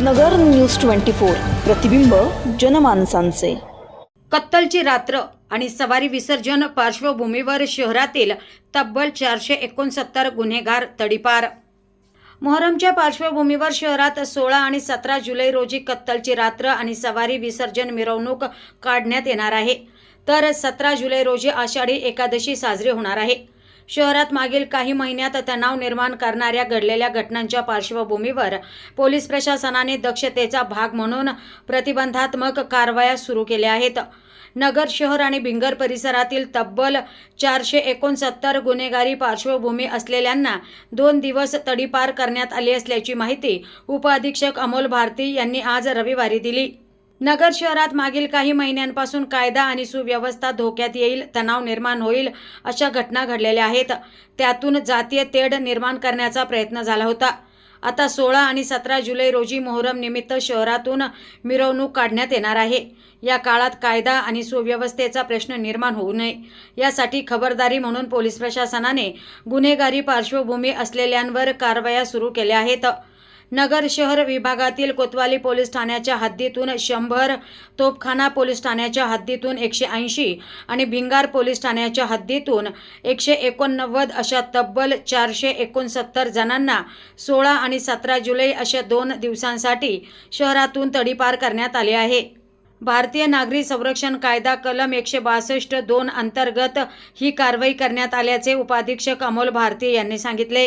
नगर news twenty four. प्रतिबिंब जनमानसांचे. कत्तलची रात्र आणि सवारी विसर्जन पार्श्वभूमीवर शहरातील तब्बल चारशे एकोणसत्तर गुन्हेगार तडीपार. मोहरमच्या पार्श्वभूमीवर शहरात सोळा आणि सतरा जुलै रोजी कत्तलची रात्र आणि सवारी विसर्जन मिरवणूक काढण्यात येणार आहे. तर सतरा जुलै रोजी आषाढी एकादशी साजरी होणार आहे. शहरात मागील काही महिन्यात तणाव निर्माण करणाऱ्या घडलेल्या घटनांच्या पार्श्वभूमीवर पोलीस प्रशासनाने दक्षतेचा भाग म्हणून प्रतिबंधात्मक कारवाया सुरू केल्या आहेत. नगर शहर आणि भिंगर परिसरातील तब्बल चारशे एकोणसत्तर गुन्हेगारी पार्श्वभूमी असलेल्यांना दोन दिवस तडीपार करण्यात आली असल्याची माहिती उपअधीक्षक अमोल भारती यांनी आज रविवारी दिली. नगर शहरात मागील काही महिन्यांपासून कायदा आणि सुव्यवस्था धोक्यात येईल तणाव निर्माण होईल अशा घटना घडलेल्या आहेत. त्यातून जातीय तेढ निर्माण करण्याचा प्रयत्न झाला होता. आता सोळा आणि सतरा जुलै रोजी मोहरम निमित्त शहरातून मिरवणूक काढण्यात येणार आहे. या काळात कायदा आणि सुव्यवस्थेचा प्रश्न निर्माण होऊ नये यासाठी खबरदारी म्हणून पोलीस प्रशासनाने गुन्हेगारी पार्श्वभूमी असलेल्यांवर कारवाया सुरू केल्या आहेत. नगर शहर विभागातील कोतवाली पोलीस ठाण्याच्या हद्दीतून शंभर तोपखाना पोलीस ठाण्याच्या हद्दीतून एकशे ऐंशी आणि भिंगार पोलीस ठाण्याच्या हद्दीतून एकशे एकोणनव्वद अशा तब्बल चारशे एकोणसत्तर जणांना सोळा आणि सतरा जुलै अशा दोन दिवसांसाठी शहरातून तडीपार करण्यात आले आहे. भारतीय नागरी संरक्षण कायदा कलम एकशे बासष्ट दोन अंतर्गत ही कारवाई करण्यात आल्याचे उपाधीक्षक अमोल भारती यांनी सांगितले.